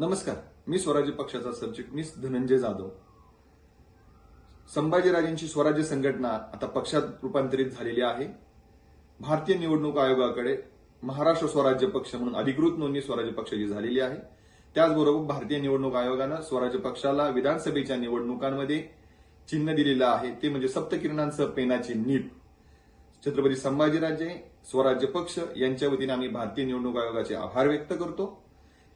नमस्कार. मी स्वराज्य पक्षाचा सरचिटणीस धनंजय जाधव. संभाजीराजेंची स्वराज्य संघटना आता पक्षात रूपांतरित झालेली आहे. भारतीय निवडणूक आयोगाकडे महाराष्ट्र स्वराज्य पक्ष म्हणून अधिकृत नोंदणी स्वराज्य पक्षाची झालेली आहे. त्याचबरोबर भारतीय निवडणूक आयोगानं स्वराज्य पक्षाला विधानसभेच्या निवडणुकांमध्ये चिन्ह दिलेलं आहे. ते म्हणजे सप्तकिरणांसह पेनाची नीप छत्रपती संभाजीराजे स्वराज्य पक्ष यांच्या वतीने आम्ही भारतीय निवडणूक आयोगाचे आभार व्यक्त करतो.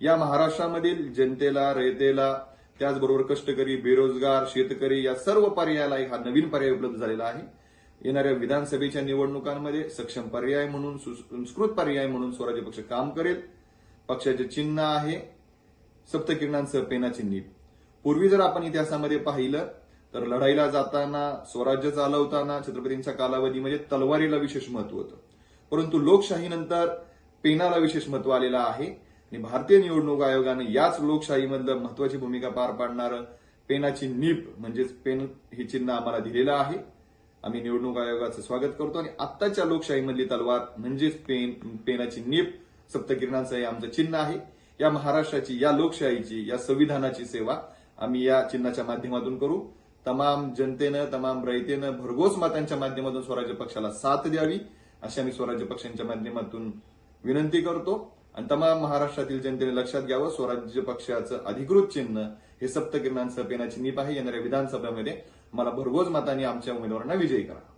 या महाराष्ट्रामधील जनतेला रयतेला त्याचबरोबर कष्टकरी बेरोजगार शेतकरी या सर्व पर्यायाला एक हा नवीन पर्याय उपलब्ध झालेला आहे. येणाऱ्या विधानसभेच्या निवडणुकांमध्ये सक्षम पर्याय म्हणून सुसंस्कृत पर्याय म्हणून स्वराज्य पक्ष काम करेल. पक्षाचे चिन्ह आहे. सप्तकिरणांसह पेनाची नीप पूर्वी जर आपण इतिहासामध्ये पाहिलं तर लढाईला जाताना स्वराज्य चालवताना छत्रपतींच्या कालावधीमध्ये तलवारीला विशेष महत्त्व होतं. परंतु लोकशाहीनंतर पेनाला विशेष महत्त्व आलेलं आहे. आणि भारतीय निवडणूक आयोगानं याच लोकशाहीमधलं महत्वाची भूमिका पार पाडणारं पेनाची नीप म्हणजेच पेन हे चिन्ह आम्हाला दिलेलं आहे. आम्ही निवडणूक आयोगाचं स्वागत करतो आणि आत्ताच्या लोकशाहीमधली तलवार म्हणजेच पेन पेनाची नीप सप्तकिरणांचं हे आमचं चिन्ह आहे. या महाराष्ट्राची या लोकशाहीची या संविधानाची सेवा आम्ही या चिन्हाच्या माध्यमातून करू. तमाम जनतेनं तमाम रयतेनं भरघोस मतांच्या माध्यमातून स्वराज्य पक्षाला साथ द्यावी अशी आम्ही स्वराज्य पक्षांच्या माध्यमातून विनंती करतो. आणि तमाम महाराष्ट्रातील जनतेने लक्षात घ्यावं स्वराज्य पक्षाचं अधिकृत चिन्ह हे सप्तकिरणांसह पेनाची नीप आहे येणाऱ्या विधानसभेमध्ये मला भरघोस मतांनी आमच्या उमेदवारांना विजयी करा.